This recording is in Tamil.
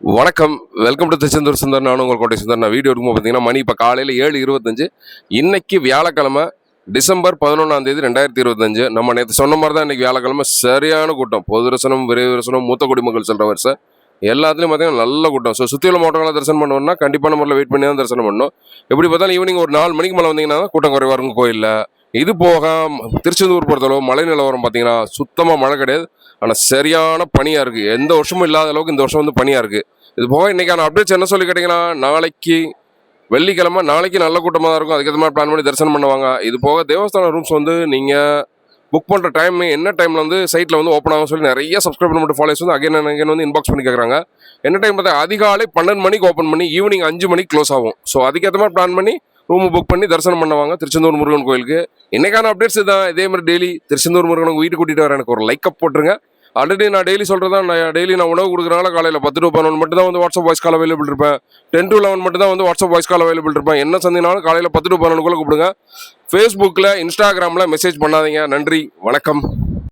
வணக்கம். Welcome to Tiruchendur Sundar. நான் உங்கள் கோட்டை சுந்தர். நான் வீடியோ இருக்கும்போது பார்த்தீங்கன்னா மணி இப்போ காலையில் ஏழு இருபத்தஞ்சு. இன்னைக்கு வியாழக்கிழமை டிசம்பர் பதினொன்றாம் தேதி ரெண்டாயிரத்தி இருபத்தஞ்சு. நம்ம நேற்று சொன்ன மாதிரி தான் இன்றைக்கி வியாழக்கிழமை. சரியான கூட்டம். பொது தரிசனம் விரைவு தரிசனம் மூத்த குடிமக்கள் சொல்கிற வருஷம் எல்லாத்துலேயும் பார்த்தீங்கன்னா நல்ல கூட்டம். ஸோ சுற்றி உள்ள மாவட்டங்களை தரிசனம் பண்ணணும்னா கண்டிப்பான முறையில் வெயிட் பண்ணி தான் தரிசனம் பண்ணணும் எப்படி பார்த்தாலும் ஈவினிங் ஒரு நாலு மணிக்கு மேலே வந்தீங்கன்னா தான் கூட்டம் குறைவாக இருக்கும் கோயிலில். இது போக திருச்செந்தூர் பொறுத்தளவு மழை நிலவரம் பார்த்தீங்கன்னா சுத்தமாக மழை கிடையாது. ஆனால் சரியான பனியாக இருக்குது எந்த வருஷமும் இல்லாத அளவுக்கு இந்த வருஷம் வந்து பனியாக இருக்குது இது போக இன்றைக்கான அப்டேட்ஸ் என்ன சொல்லி கேட்டிங்கன்னா நாளைக்கு வெள்ளிக்கிழமை நாளைக்கு நல்ல கூட்டமாக தான் இருக்கும். அதுக்கேற்ற மாதிரி பிளான் பண்ணி தரிசனம் பண்ணுவாங்க. இது போக தேவஸ்தான ரூம்ஸ் வந்து நீங்கள் புக் பண்ணுற டைம் என்ன டைமில் வந்து சைட்டில் வந்து ஓப்பன் ஆகும் சொல்லி நிறைய சப்ஸ்கிரைப் பண்ண ஃபாலோஸ் வந்து அகைன் அகைன் வந்து இன்பாக்ஸ் பண்ணி கேட்குறாங்க என்ன டைம் பார்த்தா அதிகாலை பன்னெண்டு மணிக்கு ஓப்பன் பண்ணி ஈவினிங் அஞ்சு மணிக்கு க்ளோஸ் ஆகும். ஸோ அதுக்கேற்ற மாதிரி பிளான் பண்ணி ரூம் புக் பண்ணி தரிசனம் பண்ணுவாங்க. திருச்செந்தூர் முருகன் கோயிலுக்கு. இன்னைக்கான அப்டேட்ஸ் தான் இதே மாதிரி டெய்லி திருச்செந்தூர் முருகனுக்கு வீட்டுக்கு கூட்டிகிட்டு வர எனக்கு ஒரு லைக் அப் போட்டுருங்க. ஆல்ரெடி நான் டெய்லி சொல்கிறதா நான் டெய்லி நான் உணவு கொடுக்குறனால காலையில் பத்து டு பதினொன்று மட்டும் தான் வந்து வாட்ஸ்அப் வாய்ஸ் கால் அவைலபிள் இருப்பேன். டென் டு லெவன் மட்டும் தான் வந்து வாட்ஸ்அப் வாய்ஸ் கால் அவைலபிள் இருப்பேன். என்ன சந்தினாலும் காலையில் பத்து டு பதினொன்றுக்குள்ளே கூப்பிடுங்க. ஃபேஸ்புக்கில் இன்ஸ்டாகிராமில் மெசேஜ் பண்ணாதீங்க. நன்றி. வணக்கம்.